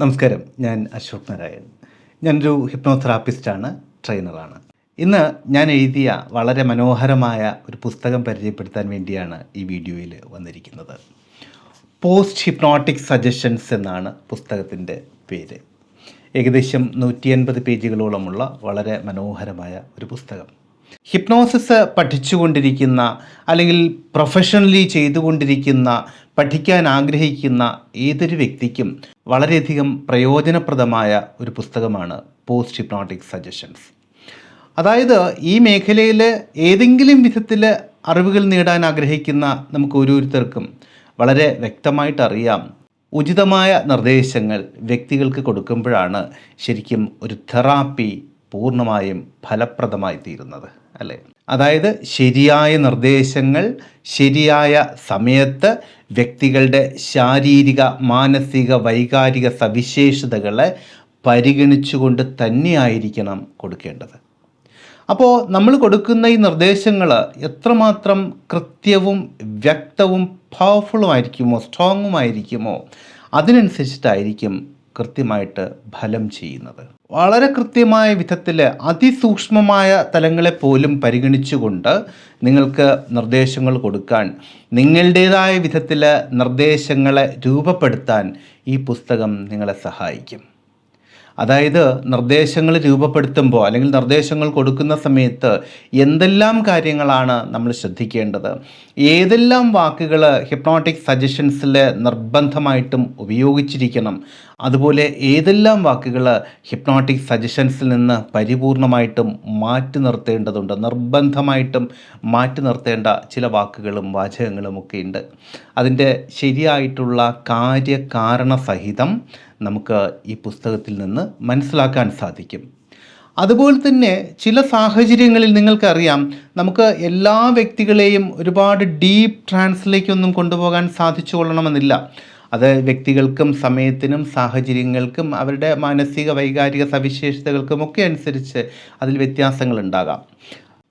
നമസ്കാരം. ഞാൻ അശോക് നാരായൺ. ഞാനൊരു ഹിപ്നോതെറാപ്പിസ്റ്റാണ് ട്രെയിനറാണ്. ഇന്ന് ഞാൻ എഴുതിയ വളരെ മനോഹരമായ ഒരു പുസ്തകം പരിചയപ്പെടുത്താൻ വേണ്ടിയാണ് ഈ വീഡിയോയിൽ വന്നിരിക്കുന്നത്. പോസ്റ്റ് ഹിപ്നോട്ടിക് സജഷൻസ് എന്നാണ് പുസ്തകത്തിന്റെ പേര്. ഏകദേശം നൂറ്റി അൻപത് പേജുകളോളമുള്ള വളരെ മനോഹരമായ ഒരു പുസ്തകം. ഹിപ്നോസിസ് പഠിച്ചുകൊണ്ടിരിക്കുന്ന അല്ലെങ്കിൽ പ്രൊഫഷണലി ചെയ്തുകൊണ്ടിരിക്കുന്ന പഠിക്കാൻ ആഗ്രഹിക്കുന്ന ഏതൊരു വ്യക്തിക്കും വളരെയധികം പ്രയോജനപ്രദമായ ഒരു പുസ്തകമാണ് പോസ്റ്റ് ഹിപ്നോട്ടിക് സജഷൻസ് അതായത് ഈ മേഖലയിൽ ഏതെങ്കിലും വിധത്തിൽ അറിവുകൾ നേടാൻ ആഗ്രഹിക്കുന്ന നമുക്ക് ഓരോരുത്തർക്കും വളരെ വ്യക്തമായിട്ട് അറിയാം. ഉചിതമായ നിർദ്ദേശങ്ങൾ വ്യക്തികൾക്ക് കൊടുക്കുമ്പോഴാണ് ശരിക്കും ഒരു തെറാപ്പി പൂർണമായും ഫലപ്രദമായി തീരുന്നത്. അല്ലേ? അതായത് ശരിയായ നിർദ്ദേശങ്ങൾ ശരിയായ സമയത്ത് വ്യക്തികളുടെ ശാരീരിക മാനസിക വൈകാരിക സവിശേഷതകളെ പരിഗണിച്ചുകൊണ്ട് തന്നെയായിരിക്കണം കൊടുക്കേണ്ടത്. അപ്പോൾ നമ്മൾ കൊടുക്കുന്ന ഈ നിർദ്ദേശങ്ങൾ എത്രമാത്രം കൃത്യവും വ്യക്തവും പവർഫുള്ളുമായിരിക്കുമോ സ്ട്രോങ്ങുമായിരിക്കുമോ അതിനനുസരിച്ചിട്ടായിരിക്കും കൃത്യമായിട്ട് ഫലം ചെയ്യുന്നത്. വളരെ കൃത്യമായ വിധത്തിൽ അതിസൂക്ഷ്മമായ തലങ്ങളെ പോലും പരിഗണിച്ചുകൊണ്ട് നിങ്ങൾക്ക് നിർദ്ദേശങ്ങൾ കൊടുക്കാൻ നിങ്ങളുടേതായ വിധത്തിൽ നിർദ്ദേശങ്ങളെ രൂപപ്പെടുത്താൻ ഈ പുസ്തകം നിങ്ങളെ സഹായിക്കും. അതായത് നിർദ്ദേശങ്ങൾ രൂപപ്പെടുത്തുമ്പോൾ അല്ലെങ്കിൽ നിർദ്ദേശങ്ങൾ കൊടുക്കുന്ന സമയത്ത് എന്തെല്ലാം കാര്യങ്ങളാണ് നമ്മൾ ശ്രദ്ധിക്കേണ്ടത്? ഏതെല്ലാം വാക്കുകൾ ഹിപ്നോട്ടിക് സജഷൻസിൽ നിർബന്ധമായിട്ടും ഉപയോഗിച്ചിരിക്കണം? അതുപോലെ ഏതെല്ലാം വാക്കുകൾ ഹിപ്നോട്ടിക് സജഷൻസിൽ നിന്ന് പരിപൂർണമായിട്ടും മാറ്റി നിർത്തേണ്ടതുണ്ട് നിർബന്ധമായിട്ടും മാറ്റി നിർത്തേണ്ട ചില വാക്കുകളും വാചകങ്ങളും ഒക്കെ ഉണ്ട്. അതിന്റെ ശരിയായിട്ടുള്ള കാര്യകാരണ സഹിതം നമുക്ക് ഈ പുസ്തകത്തിൽ നിന്ന് മനസ്സിലാക്കാൻ സാധിക്കും. അതുപോലെ തന്നെ ചില സാഹചര്യങ്ങളിൽ നിങ്ങൾക്കറിയാം നമുക്ക് എല്ലാ വ്യക്തികളെയും ഒരുപാട് ഡീപ്പ് ട്രാൻസിലേക്കൊന്നും കൊണ്ടുപോകാൻ സാധിച്ചു കൊള്ളണമെന്നില്ല. അത് വ്യക്തികൾക്കും സമയത്തിനും സാഹചര്യങ്ങൾക്കും അവരുടെ മാനസിക വൈകാരിക സവിശേഷതകൾക്കും ഒക്കെ അനുസരിച്ച് അതിൽ വ്യത്യാസങ്ങൾ ഉണ്ടാകാം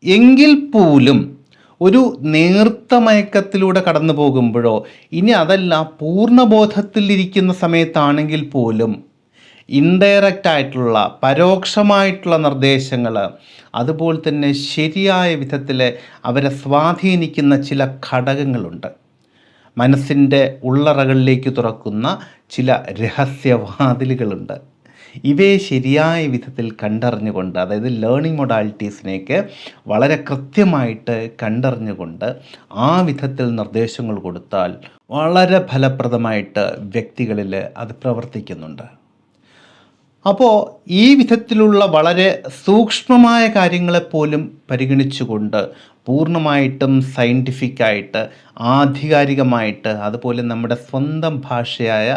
എങ്കിൽ പോലും ഒരു നേർത്ത മയക്കത്തിലൂടെ കടന്നു പോകുമ്പോഴോ ഇനി അതല്ല പൂർണബോധത്തിലിരിക്കുന്ന സമയത്താണെങ്കിൽ പോലും ഇൻഡയറക്റ്റ് ആയിട്ടുള്ള പരോക്ഷമായിട്ടുള്ള നിർദ്ദേശങ്ങൾ അതുപോലെ തന്നെ ശരിയായ വിധത്തിൽ അവരെ സ്വാധീനിക്കുന്ന ചില ഘടകങ്ങളുണ്ട്. മനസ്സിന്റെ ഉള്ളറകളിലേക്ക് തുറക്കുന്ന ചില രഹസ്യവാതിലുകളുണ്ട്. ഇവയെ ശരിയായ വിധത്തിൽ കണ്ടറിഞ്ഞുകൊണ്ട് അതായത് ലേണിംഗ് മൊഡാലിറ്റീസിനെയൊക്കെ വളരെ കൃത്യമായിട്ട് കണ്ടറിഞ്ഞുകൊണ്ട് ആ വിധത്തിൽ നിർദ്ദേശങ്ങൾ കൊടുത്താൽ വളരെ ഫലപ്രദമായിട്ട് വ്യക്തികളിൽ അത് പ്രവർത്തിക്കുന്നുണ്ട്. അപ്പോൾ ഈ വിധത്തിലുള്ള വളരെ സൂക്ഷ്മമായ കാര്യങ്ങളെപ്പോലും പരിഗണിച്ചുകൊണ്ട് പൂർണമായിട്ടും സയന്റിഫിക്കായിട്ട് ആധികാരികമായിട്ട് അതുപോലെ നമ്മുടെ സ്വന്തം ഭാഷയായ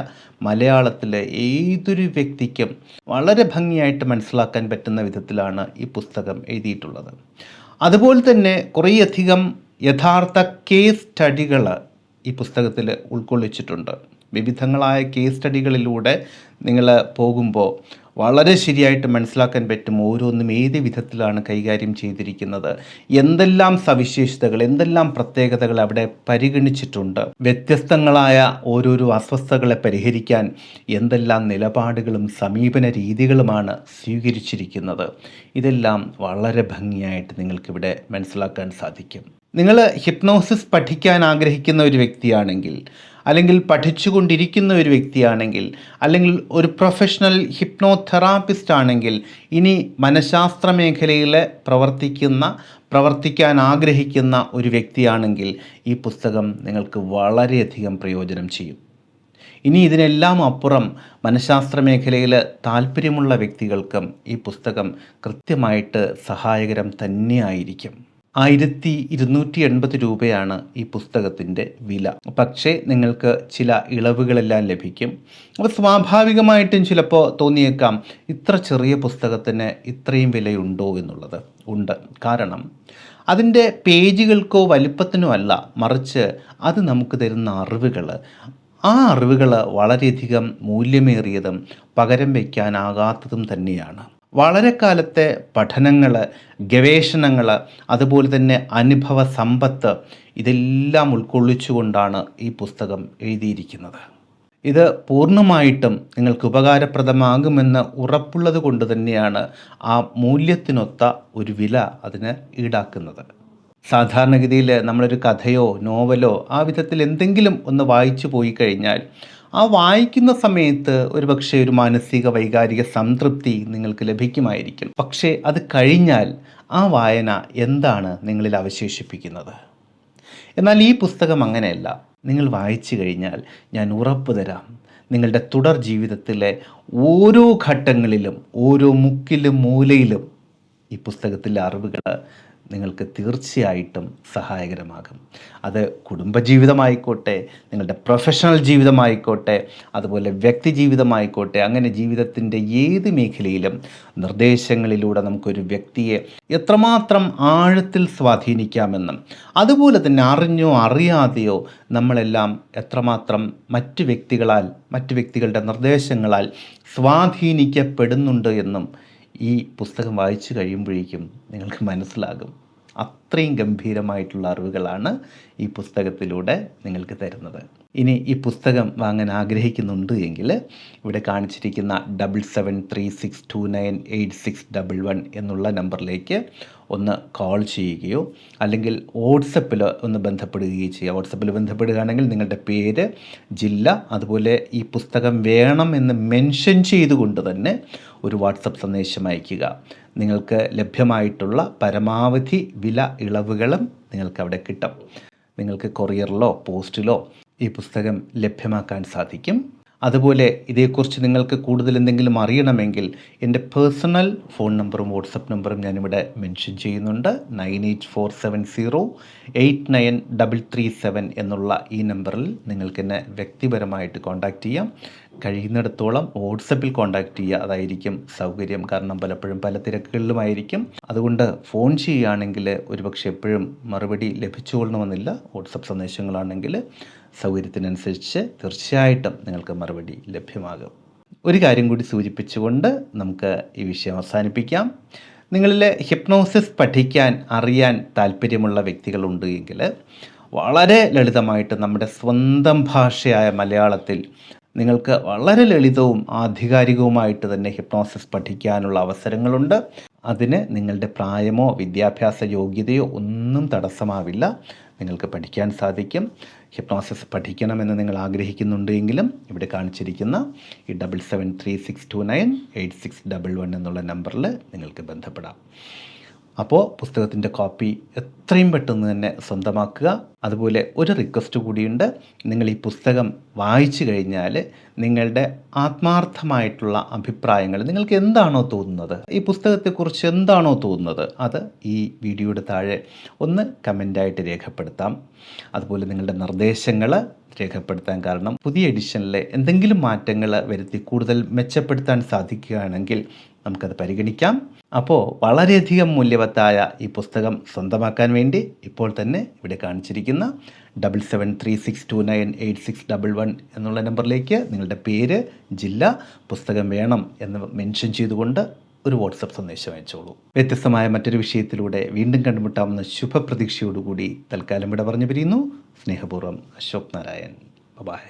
മലയാളത്തിലെ ഏതൊരു വ്യക്തിക്കും വളരെ ഭംഗിയായിട്ട് മനസ്സിലാക്കാൻ പറ്റുന്ന വിധത്തിലാണ് ഈ പുസ്തകം എഴുതിയിട്ടുള്ളത്. അതുപോലെ തന്നെ കുറേയധികം യഥാർത്ഥ കേസ് സ്റ്റഡികൾ ഈ പുസ്തകത്തിൽ ഉൾക്കൊള്ളിച്ചിട്ടുണ്ട്. വിവിധങ്ങളായ കേസ് സ്റ്റഡികളിലൂടെ നിങ്ങൾ പോകുമ്പോൾ വളരെ ശരിയായിട്ട് മനസ്സിലാക്കാൻ പറ്റും ഓരോന്നും ഏത് വിധത്തിലാണ് കൈകാര്യം ചെയ്തിരിക്കുന്നത്. എന്തെല്ലാം സവിശേഷതകൾ എന്തെല്ലാം പ്രത്യേകതകൾ അവിടെ പരിഗണിച്ചിട്ടുണ്ട്. വ്യത്യസ്തങ്ങളായ ഓരോരോ അസ്വസ്ഥതകളെ പരിഹരിക്കാൻ എന്തെല്ലാം നിലപാടുകളും സമീപന രീതികളുമാണ് സ്വീകരിച്ചിരിക്കുന്നത്. ഇതെല്ലാം വളരെ ഭംഗിയായിട്ട് നിങ്ങൾക്കിവിടെ മനസ്സിലാക്കാൻ സാധിക്കും. നിങ്ങൾ ഹിപ്നോസിസ് പഠിക്കാൻ ആഗ്രഹിക്കുന്ന ഒരു വ്യക്തിയാണെങ്കിൽ അല്ലെങ്കിൽ പഠിച്ചുകൊണ്ടിരിക്കുന്ന ഒരു വ്യക്തിയാണെങ്കിൽ അല്ലെങ്കിൽ ഒരു പ്രൊഫഷണൽ ഹിപ്നോതെറാപ്പിസ്റ്റ് ആണെങ്കിൽ ഇനി മനഃശാസ്ത്ര മേഖലയിൽ പ്രവർത്തിക്കുന്ന പ്രവർത്തിക്കാൻ ആഗ്രഹിക്കുന്ന ഒരു വ്യക്തിയാണെങ്കിൽ ഈ പുസ്തകം നിങ്ങൾക്ക് വളരെയധികം പ്രയോജനം ചെയ്യും. ഇനി ഇതിനെല്ലാം അപ്പുറം മനഃശാസ്ത്ര മേഖലയിൽ താല്പര്യമുള്ള വ്യക്തികൾക്കും ഈ പുസ്തകം കൃത്യമായിട്ട് സഹായകരം തന്നെയായിരിക്കും. ആയിരത്തി ഇരുന്നൂറ്റി എൺപത് രൂപയാണ് ഈ പുസ്തകത്തിന്റെ വില. പക്ഷേ നിങ്ങൾക്ക് ചില ഇളവുകളെല്ലാം ലഭിക്കും. അപ്പോൾ സ്വാഭാവികമായിട്ടും ചിലപ്പോൾ തോന്നിയേക്കാം ഇത്ര ചെറിയ പുസ്തകത്തിന് ഇത്രയും വിലയുണ്ടോ എന്നുള്ളത്. ഉണ്ട്. കാരണം അതിന്റെ പേജുകൾക്കോ വലിപ്പത്തിനോ അല്ല മറിച്ച് അത് നമുക്ക് തരുന്ന അറിവുകൾ. ആ അറിവുകൾ വളരെയധികം മൂല്യമേറിയതും പകരം വയ്ക്കാനാകാത്തതും തന്നെയാണ്. വളരെ കാലത്തെ പഠനങ്ങൾ ഗവേഷണങ്ങൾ അതുപോലെ തന്നെ അനുഭവ സമ്പത്ത് ഇതെല്ലാം ഉൾക്കൊള്ളിച്ചുകൊണ്ടാണ് ഈ പുസ്തകം എഴുതിയിരിക്കുന്നത്. ഇത് പൂർണമായിട്ടും നിങ്ങൾക്ക് ഉപകാരപ്രദമാകുമെന്ന് ഉറപ്പുള്ളത് കൊണ്ട് തന്നെയാണ് ആ മൂല്യത്തിനൊത്ത ഒരു വില അതിന് ഈടാക്കുന്നത്. സാധാരണഗതിയിൽ നമ്മളൊരു കഥയോ നോവലോ ആ വിധത്തിൽ എന്തെങ്കിലും ഒന്ന് വായിച്ചു പോയി കഴിഞ്ഞാൽ ആ വായിക്കുന്ന സമയത്ത് ഒരു പക്ഷേ ഒരു മാനസിക വൈകാരിക സംതൃപ്തി നിങ്ങൾക്ക് ലഭിക്കുമായിരിക്കും. പക്ഷേ അത് കഴിഞ്ഞാൽ ആ വായന എന്താണ് നിങ്ങളിൽ അവശേഷിപ്പിക്കുന്നത്? എന്നാൽ ഈ പുസ്തകം അങ്ങനെയല്ല. നിങ്ങൾ വായിച്ചു കഴിഞ്ഞാൽ ഞാൻ ഉറപ്പ് തരാം. നിങ്ങളുടെ തുടർ ജീവിതത്തിലെ ഓരോ ഘട്ടങ്ങളിലും ഓരോ മുക്കിലും മൂലയിലും ഈ പുസ്തകത്തിലെ അറിവുകൾ നിങ്ങൾക്ക് തീർച്ചയായിട്ടും സഹായകരമാകും. അത് കുടുംബജീവിതമായിക്കോട്ടെ നിങ്ങളുടെ പ്രൊഫഷണൽ ജീവിതമായിക്കോട്ടെ അതുപോലെ വ്യക്തി ജീവിതമായിക്കോട്ടെ അങ്ങനെ ജീവിതത്തിന്റെ ഏത് മേഖലയിലും നിർദ്ദേശങ്ങളിലൂടെ നമുക്കൊരു വ്യക്തിയെ എത്രമാത്രം ആഴത്തിൽ സ്വാധീനിക്കാമെന്നും അതുപോലെ തന്നെ അറിഞ്ഞോ അറിയാതെയോ നമ്മളെല്ലാം എത്രമാത്രം മറ്റ് വ്യക്തികളാൽ മറ്റ് വ്യക്തികളുടെ നിർദ്ദേശങ്ങളാൽ സ്വാധീനിക്കപ്പെടുന്നുണ്ട് എന്നും ഈ പുസ്തകം വായിച്ചു കഴിയുമ്പോഴേക്കും നിങ്ങൾക്ക് മനസ്സിലാകും. അത്രയും ഗംഭീരമായിട്ടുള്ള അറിവുകളാണ് ഈ പുസ്തകത്തിലൂടെ നിങ്ങൾക്ക് തരുന്നത്. ഇനി ഈ പുസ്തകം വാങ്ങാൻ ആഗ്രഹിക്കുന്നുണ്ട് എങ്കിൽ ഇവിടെ കാണിച്ചിരിക്കുന്ന double seven three six two nine eight six double one എന്നുള്ള നമ്പറിലേക്ക് ഒന്ന് കോൾ ചെയ്യുകയോ അല്ലെങ്കിൽ വാട്സപ്പിൽ ഒന്ന് ബന്ധപ്പെടുകയോ ചെയ്യുക. വാട്സപ്പിൽ ബന്ധപ്പെടുകയാണെങ്കിൽ നിങ്ങളുടെ പേര് ജില്ല അതുപോലെ ഈ പുസ്തകം വേണം എന്ന് മെൻഷൻ ചെയ്തുകൊണ്ട് തന്നെ ഒരു വാട്സപ്പ് സന്ദേശം അയയ്ക്കുക. നിങ്ങൾക്ക് ലഭ്യമായിട്ടുള്ള പരമാവധി വില ഇളവുകളും നിങ്ങൾക്ക് അവിടെ കിട്ടും. നിങ്ങൾക്ക് കൊറിയറിലോ പോസ്റ്റിലോ ഈ പുസ്തകം ലഭ്യമാക്കാൻ സാധിക്കും. അതുപോലെ ഇതേക്കുറിച്ച് നിങ്ങൾക്ക് കൂടുതൽ എന്തെങ്കിലും അറിയണമെങ്കിൽ എന്റെ പേഴ്സണൽ ഫോൺ നമ്പറും വാട്സപ്പ് നമ്പറും ഞാനിവിടെ മെൻഷൻ ചെയ്യുന്നുണ്ട്. Nine eight four seven zero eight nine double three seven എന്നുള്ള ഈ നമ്പറിൽ നിങ്ങൾക്ക് എന്നെ വ്യക്തിപരമായിട്ട് കോൺടാക്റ്റ് ചെയ്യാം. കഴിയുന്നിടത്തോളം വാട്സപ്പിൽ കോൺടാക്റ്റ് ചെയ്യുക അതായിരിക്കും സൗകര്യം. കാരണം പലപ്പോഴും പല തിരക്കുകളിലുമായിരിക്കും. അതുകൊണ്ട് ഫോൺ ചെയ്യുകയാണെങ്കിൽ ഒരുപക്ഷെ എപ്പോഴും മറുപടി ലഭിച്ചുകൊള്ളണമെന്നില്ല. വാട്സപ്പ് സന്ദേശങ്ങളാണെങ്കിൽ സൗകര്യത്തിനനുസരിച്ച് തീർച്ചയായിട്ടും നിങ്ങൾക്ക് മറുപടി ലഭ്യമാകും. ഒരു കാര്യം കൂടി സൂചിപ്പിച്ചുകൊണ്ട് നമുക്ക് ഈ വിഷയം അവസാനിപ്പിക്കാം. നിങ്ങളിൽ ഹിപ്നോസിസ് പഠിക്കാൻ അറിയാൻ താല്പര്യമുള്ള വ്യക്തികളുണ്ട് എങ്കിൽ വളരെ ലളിതമായിട്ട് നമ്മുടെ സ്വന്തം ഭാഷയായ മലയാളത്തിൽ നിങ്ങൾക്ക് വളരെ ലളിതവും ആധികാരികവുമായിട്ട് തന്നെ ഹിപ്നോസിസ് പഠിക്കാനുള്ള അവസരങ്ങളുണ്ട്. അതിന് നിങ്ങളുടെ പ്രായമോ വിദ്യാഭ്യാസ യോഗ്യതയോ ഒന്നും തടസ്സമാവില്ല. നിങ്ങൾക്ക് പഠിക്കാൻ സാധിക്കും. ഹിപ്നോസിസ് പഠിക്കണമെന്ന് നിങ്ങൾ ആഗ്രഹിക്കുന്നുണ്ടെങ്കിലും ഇവിടെ കാണിച്ചിരിക്കുന്ന ഈ double seven three six two nine eight six double one എന്നുള്ള നമ്പറിൽ നിങ്ങൾക്ക് ബന്ധപ്പെടാം. അപ്പോൾ പുസ്തകത്തിന്റെ കോപ്പി എത്രയും പെട്ടെന്ന് തന്നെ സ്വന്തമാക്കുക. അതുപോലെ ഒരു റിക്വസ്റ്റ് കൂടിയുണ്ട്. നിങ്ങൾ ഈ പുസ്തകം വായിച്ചു കഴിഞ്ഞാൽ നിങ്ങളുടെ ആത്മാർത്ഥമായിട്ടുള്ള അഭിപ്രായങ്ങൾ നിങ്ങൾക്ക് എന്താണോ തോന്നുന്നത്? ഈ പുസ്തകത്തെക്കുറിച്ച് എന്താണോ തോന്നുന്നത്? അത് ഈ വീഡിയോയുടെ താഴെ ഒന്ന് കമന്റായിട്ട് രേഖപ്പെടുത്താം. അതുപോലെ നിങ്ങളുടെ നിർദ്ദേശങ്ങൾ രേഖപ്പെടുത്താൻ കാരണം പുതിയ എഡിഷനിലെ എന്തെങ്കിലും മാറ്റങ്ങൾ വരുത്തി കൂടുതൽ മെച്ചപ്പെടുത്താൻ സാധിക്കുകയാണെങ്കിൽ നമുക്കത് പരിഗണിക്കാം. അപ്പോൾ വളരെയധികം മൂല്യവത്തായ ഈ പുസ്തകം സ്വന്തമാക്കാൻ വേണ്ടി ഇപ്പോൾ തന്നെ ഇവിടെ കാണിച്ചിരിക്കുന്ന double seven three six two nine eight six double one എന്നുള്ള നമ്പറിലേക്ക് നിങ്ങളുടെ പേര് ജില്ല പുസ്തകം വേണം എന്ന് മെൻഷൻ ചെയ്തുകൊണ്ട് ഒരു വാട്സപ്പ് സന്ദേശം അയച്ചോളൂ. വ്യത്യസ്തമായ മറ്റൊരു വിഷയത്തിലൂടെ വീണ്ടും കണ്ടുമുട്ടാവുന്ന ശുഭപ്രതീക്ഷയോടുകൂടി തൽക്കാലം ഇവിടെ പറഞ്ഞു പിരിയുന്നു സ്നേഹപൂർവം അശോക് നാരായൺ. ബൈ